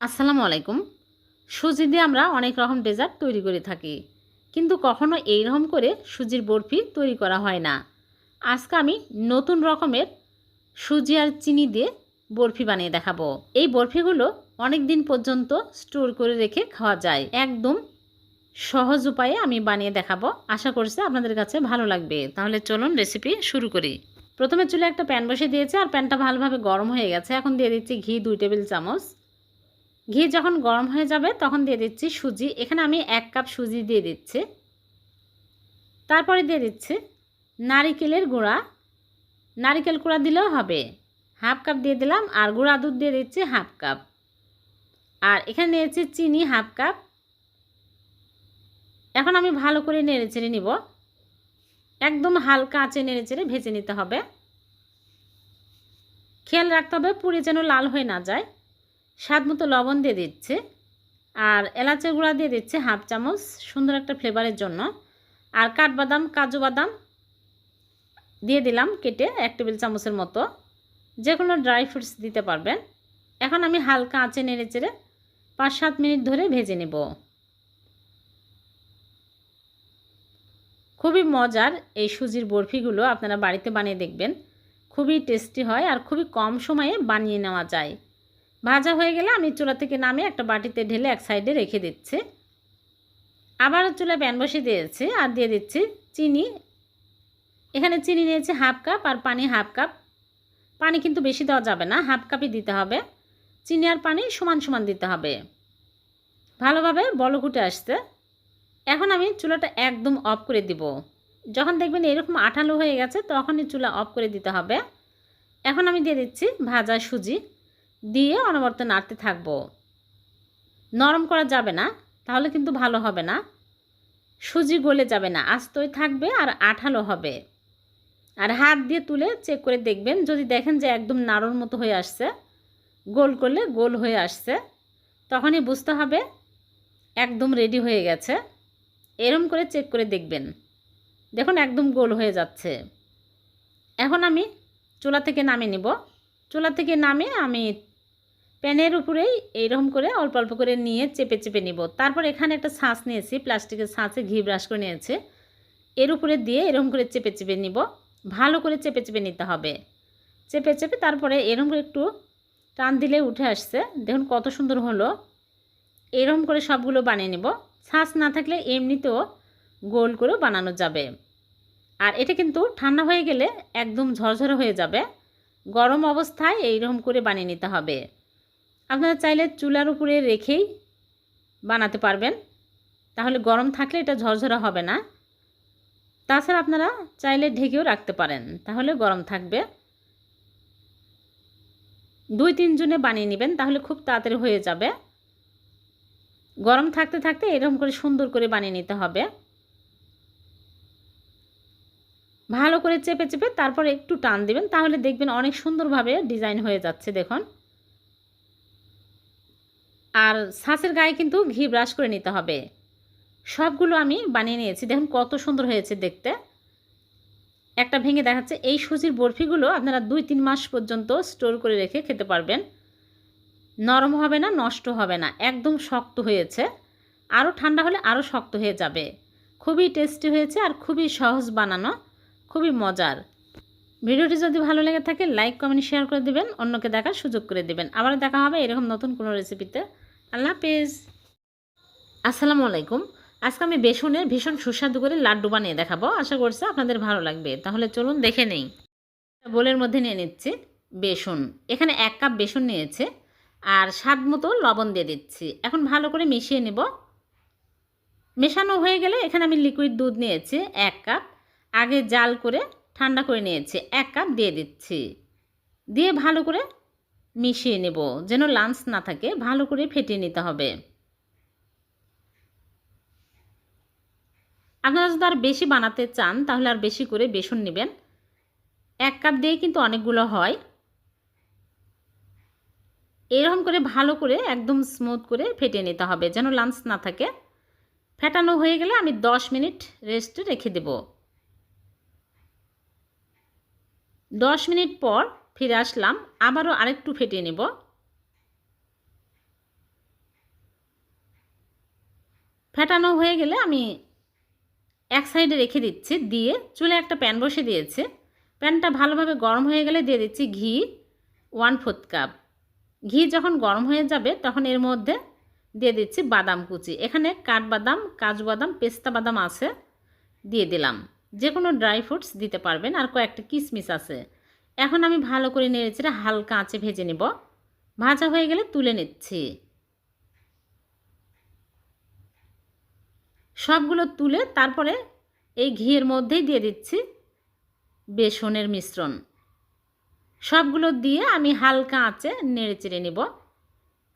আসসালামু আলাইকুম। সুজি দিয়ে আমরা অনেক রকম ডেজার্ট তৈরি করে থাকি, কিন্তু কখনো এই রকম করে সুজির বরফি তৈরি করা হয় না। আজকে আমি নতুন রকমের সুজি আর চিনি দিয়ে বরফি বানিয়ে দেখাবো। এই বরফিগুলো অনেক দিন পর্যন্ত স্টোর করে রেখে খাওয়া যায়। একদম সহজ উপায়ে আমি বানিয়ে দেখাবো। আশা করছি আপনাদের কাছে ভালো লাগবে। তাহলে চলুন রেসিপি শুরু করি। প্রথমে চুলে একটা প্যান বসে দিয়েছে, আর প্যানটা ভালোভাবে গরম হয়ে গেছে। এখন দিয়ে দিচ্ছি ঘি, দুই টেবিল চামচ। ঘি যখন গরম হয়ে যাবে তখন দিয়ে দিচ্ছি সুজি। এখানে আমি এক কাপ সুজি দিয়ে দিচ্ছি। তারপরে দিয়ে দিচ্ছি নারিকেলের গুঁড়া। নারিকেল গুঁড়া দিলেও হবে। হাফ কাপ দিয়ে দিলাম আর গুঁড়া দুধ দিয়ে দিচ্ছি হাফ কাপ। আর এখানে নিয়েছি চিনি হাফ কাপ। এখন আমি ভালো করে নেড়ে চেড়ে নিব। একদম হালকা আঁচে নেড়ে চেড়ে ভেজে নিতে হবে। খেয়াল রাখতে হবে পুড়ে যেন লাল হয়ে না যায়। স্বাদ মতো লবণ দিয়ে দিচ্ছে আর এলাচের গুঁড়া দিয়ে দিচ্ছে হাফ চামচ সুন্দর একটা ফ্লেভারের জন্য। আর কাঠবাদাম, কাজু বাদাম দিয়ে দিলাম কেটে এক টেবিল চামচের মতো। যে কোনো ড্রাই ফ্রুটস দিতে পারবেন। এখন আমি হালকা আঁচে নেড়ে চেড়ে পাঁচ সাত মিনিট ধরে ভেজে নেব। খুবই মজার এই সুজির বরফিগুলো আপনারা বাড়িতে বানিয়ে দেখবেন। খুবই টেস্টি হয় আর খুবই কম সময়ে বানিয়ে নেওয়া যায়। ভাজা হয়ে গেলে আমি চুলা থেকে নামে একটা বাটিতে ঢেলে এক সাইডে রেখে দিচ্ছি। আবার চুলা প্যান বসিয়ে দিয়েছি আর দিয়ে দিচ্ছি চিনি। এখানে চিনি নিয়েছি হাফ কাপ আর পানি হাফ কাপ। পানি কিন্তু বেশি দেওয়া যাবে না, হাফ কাপই দিতে হবে। চিনি আর পানি সমান সমান দিতে হবে। ভালোভাবে বলকুটে আসতে এখন আমি চুলাটা একদম অফ করে দিব। যখন দেখবেন এরকম আঠালো হয়ে গেছে, তখনই চুলা অফ করে দিতে হবে। এখন আমি দিয়ে দিচ্ছি ভাজা সুজি। দিয়ে অনবরত নাড়তে থাকব। নরম করা যাবে না, তাহলে কিন্তু ভালো হবে না। সুজি গলে যাবে না, আস্তই থাকবে আর আঠালো হবে। আর হাত দিয়ে তুলে চেক করে দেখবেন, যদি দেখেন যে একদম নাড়ুর মতো হয়ে আসছে, গোল করলে গোল হয়ে আসছে, তখনই বুঝতে হবে একদম রেডি হয়ে গেছে। এরম করে চেক করে দেখবেন। দেখুন একদম গোল হয়ে যাচ্ছে। এখন আমি চুলা থেকে নামিয়ে নিব। চুলা থেকে নামে আমি প্যানের উপরেই এইরকম করে অল্প অল্প করে নিয়ে চেপে চেপে নিব। তারপর এখানে একটা ছাঁচ নিয়েছি, প্লাস্টিকের ছাঁচে ঘি ব্রাশ করে নিয়েছে। এর উপরে দিয়ে এরকম করে চেপে চেপে নিব। ভালো করে চেপে চেপে নিতে হবে। চেপে চেপে তারপরে এরকম করে একটু টান দিলে উঠে আসছে। দেখুন কত সুন্দর হলো। এরকম করে সবগুলো বানিয়ে নেব। ছাঁচ না থাকলে এমনিতেও গোল করেও বানানো যাবে। আর এটা কিন্তু ঠান্ডা হয়ে গেলে একদম ঝরঝরে হয়ে যাবে। গরম অবস্থায় এইরকম করে বানিয়ে নিতে হবে। আপনারা চাইলে চুলার উপরে রেখেই বানাতে পারবেন। তাহলে গরম থাকলে এটা ঝরঝরা হবে না। তাছাড়া আপনারা চাইলে ঢেকেও রাখতে পারেন, তাহলে গরম থাকবে। দুই তিনজনে বানিয়ে নেবেন, তাহলে খুব তাড়াতাড়ি হয়ে যাবে। গরম থাকতে থাকতে এরকম করে সুন্দর করে বানিয়ে নিতে হবে। ভালো করে চেপে চেপে তারপরে একটু টান দিবেন, তাহলে দেখবেন অনেক সুন্দরভাবে ডিজাইন হয়ে যাচ্ছে, দেখুন। আর ছাঁচের গায়ে কিন্তু ঘি ব্রাশ করে নিতে হবে। সবগুলো আমি বানিয়ে নিয়েছি। দেখুন কত সুন্দর হয়েছে দেখতে। একটা ভেঙে দেখাচ্ছে, এই সুজির বরফিগুলো আপনারা দুই তিন মাস পর্যন্ত স্টোর করে রেখে খেতে পারবেন। নরম হবে না, নষ্ট হবে না, একদম শক্ত হয়েছে। আরও ঠান্ডা হলে আরও শক্ত হয়ে যাবে। খুবই টেস্টি হয়েছে আর খুবই সহজ বানানো, খুবই মজার। ভিডিওটি যদি ভালো লেগে থাকে, লাইক, কমেন্ট, শেয়ার করে দেবেন, অন্যকে দেখার সুযোগ করে দেবেন। আবার দেখা হবে এরকম নতুন কোনো রেসিপিতে আল্লাহ হাফেজ। আসসালামু আলাইকুম। আজকে আমি বেসনের ভীষণ সুস্বাদু করে লাড্ডু বানিয়ে দেখাবো। আশা করছি আপনাদের ভালো লাগবে। তাহলে চলুন দেখে নেই। বোলের মধ্যে নিয়ে নিচ্ছি বেসন। এখানে এক কাপ বেসন নিয়েছে আর স্বাদ মতো লবণ দিয়ে দিচ্ছি। এখন ভালো করে মিশিয়ে নেব। মেশানো হয়ে গেলে এখানে আমি লিকুইড দুধ নিয়েছি এক কাপ। আগে জাল করে ঠান্ডা করে নিয়েছি। এক কাপ দিয়ে দিচ্ছি। দিয়ে ভালো করে মিশিয়ে নেব। যেন লাঞ্চ না থাকে, ভালো করে ফেটিয়ে নিতে হবে। আপনারা যদি আর বেশি বানাতে চান, তাহলে আর বেশি করে বেসন নেবেন। এক কাপ দিয়ে কিন্তু অনেকগুলো হয়। এরকম করে ভালো করে, একদম স্মুথ করে ফেটিয়ে নিতে হবে, যেন লাঞ্চ না থাকে। ফেটানো হয়ে গেলে আমি 10 মিনিট রেস্টে রেখে দেব। 10 মিনিট পর ফিরে আসলাম, আবারও আরেকটু ফেটিয়ে নেব। ফেটানো হয়ে গেলে আমি এক সাইডে রেখে দিচ্ছি, দিয়ে চুলে একটা প্যান বসে দিয়েছে। প্যানটা ভালোভাবে গরম হয়ে গেলে দিয়ে দিচ্ছি ঘি, ওয়ান ফোর্থ কাপ। ঘি যখন গরম হয়ে যাবে, তখন এর মধ্যে দিয়ে দিচ্ছি বাদাম কুচি। এখানে কাঠবাদাম কাজু বাদাম পেস্তা বাদাম আছে, দিয়ে দিলাম। যে কোনো ড্রাই ফ্রুটস দিতে পারবেন, আর কয়েকটা কিশমিশ আছে। এখন আমি ভালো করে নেড়েচেড়ে হালকা আঁচে ভেজে নেব। ভাজা হয়ে গেলে তুলে নিচ্ছি। সবগুলো তুলে তারপরে এই ঘিয়ের মধ্যেই দিয়ে দিচ্ছি বেসনের মিশ্রণ। সবগুলো দিয়ে আমি হালকা আঁচে নেড়ে চেড়ে নেব।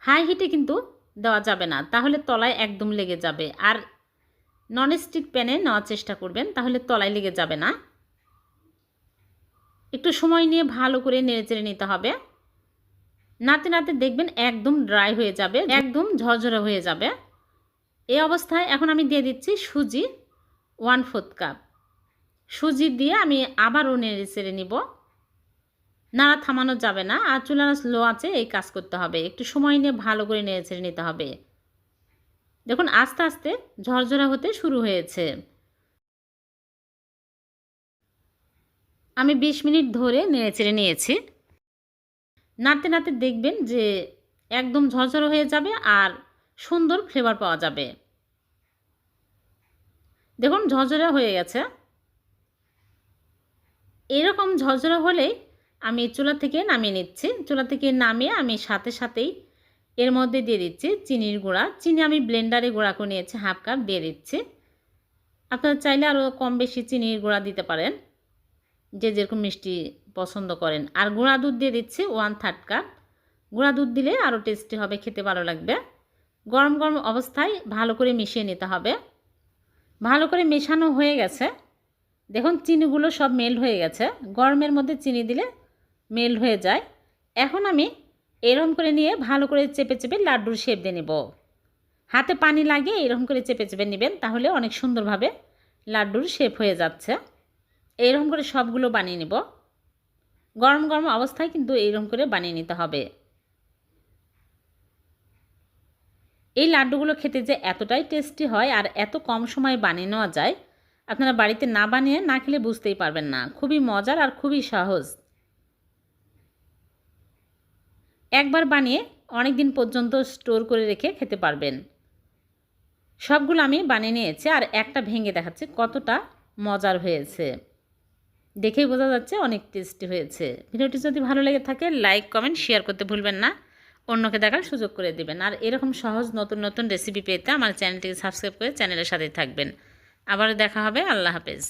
হাই হিটে কিন্তু দেওয়া যাবে না, তাহলে তলায় একদম লেগে যাবে। আর ননস্টিক প্যানে নেওয়ার চেষ্টা করবেন, তাহলে তলায় লেগে যাবে না। একটু সময় নিয়ে ভালো করে নেড়ে চেড়ে নিতে হবে। নাতে নাতে দেখবেন একদম ড্রাই হয়ে যাবে, একদম ঝরঝরে হয়ে যাবে। এই অবস্থায় এখন আমি দিয়ে দিচ্ছি সুজি ওয়ান ফোর্থ কাপ সুজি দিয়ে আমি আবারও নেড়ে চেড়ে নিব। নাড়া থামানো যাবে না, আর চুলার স্লো আছে, এই কাজ করতে হবে। একটু সময় নিয়ে ভালো করে নেড়ে ছেড়ে নিতে হবে। দেখুন, আস্তে আস্তে ঝরঝরা হতে শুরু হয়েছে। আমি ২০ মিনিট ধরে নেড়ে চেড়ে নিয়েছি। নাড়তে নাড়তে দেখবেন যে একদম ঝরঝরে হয়ে যাবে আর সুন্দর ফ্লেভার পাওয়া যাবে। দেখুন, ঝরঝরে হয়ে গেছে। এরকম ঝরঝরে হলেই আমি চুলা থেকে নামিয়ে নিচ্ছি। চুলা থেকে নামিয়ে আমি সাথে সাথেই এর মধ্যে দিয়ে দিচ্ছি চিনির গুঁড়া। চিনি আমি ব্লেন্ডারে গুঁড়া করে নিয়েছি, হাফ কাপ দিয়ে দিচ্ছি। আপনারা চাইলে আরও কম বেশি চিনির গুঁড়া দিতে পারেন। যে যেরকম মিষ্টি পছন্দ করেন। আর গুঁড়া দুধ দিয়ে দিচ্ছি ওয়ান থার্ড কাপ গুঁড়া দুধ দিলে আরও টেস্টি হবে, খেতে ভালো লাগবে। গরম গরম অবস্থায় ভালো করে মিশিয়ে নিতে হবে। ভালো করে মেশানো হয়ে গেছে। দেখুন চিনিগুলো সব মেল্ট হয়ে গেছে। গরমের মধ্যে চিনি দিলে মেল্ট হয়ে যায়। এখন আমি এরকম করে নিয়ে ভালো করে চেপে চেপে লাড্ডুর শেপ দিয়ে নেব। হাতে পানি লাগিয়ে এরকম করে চেপে চেপে নেবেন, তাহলে অনেক সুন্দরভাবে লাড্ডুর শেপ হয়ে যাচ্ছে। এইরকম করে সবগুলো বানিয়ে নেব। গরম গরম অবস্থায় কিন্তু এইরকম করে বানিয়ে নিতে হবে। এই লাড্ডুগুলো খেতে যে এতটাই টেস্টি হয় আর এত কম সময়ে বানিয়ে নেওয়া যায়, আপনারা বাড়িতে না বানিয়ে না খেলে বুঝতেই পারবেন না। খুবই মজার আর খুবই সহজ। একবার বানিয়ে অনেক দিন পর্যন্ত স্টোর করে রেখে খেতে পারবেন। সবগুলো আমি বানিয়ে নিয়েছি আর একটা ভেঙে দেখাচ্ছে কতটা মজার হয়েছে। দেখেই বোঝা যাচ্ছে অনেক টেস্টি হয়েছে। ভিডিওটি যদি ভালো লেগে থাকে লাইক কমেন্ট শেয়ার করতে ভুলবেন না। অন্যকে দেখার সুযোগ করে দেবেন। আর এরকম সহজ নতুন নতুন রেসিপি পেতে আমার চ্যানেলটিকে সাবস্ক্রাইব করে চ্যানেলের সাথে থাকবেন। আবার দেখা হবে। আল্লাহ হাফেজ।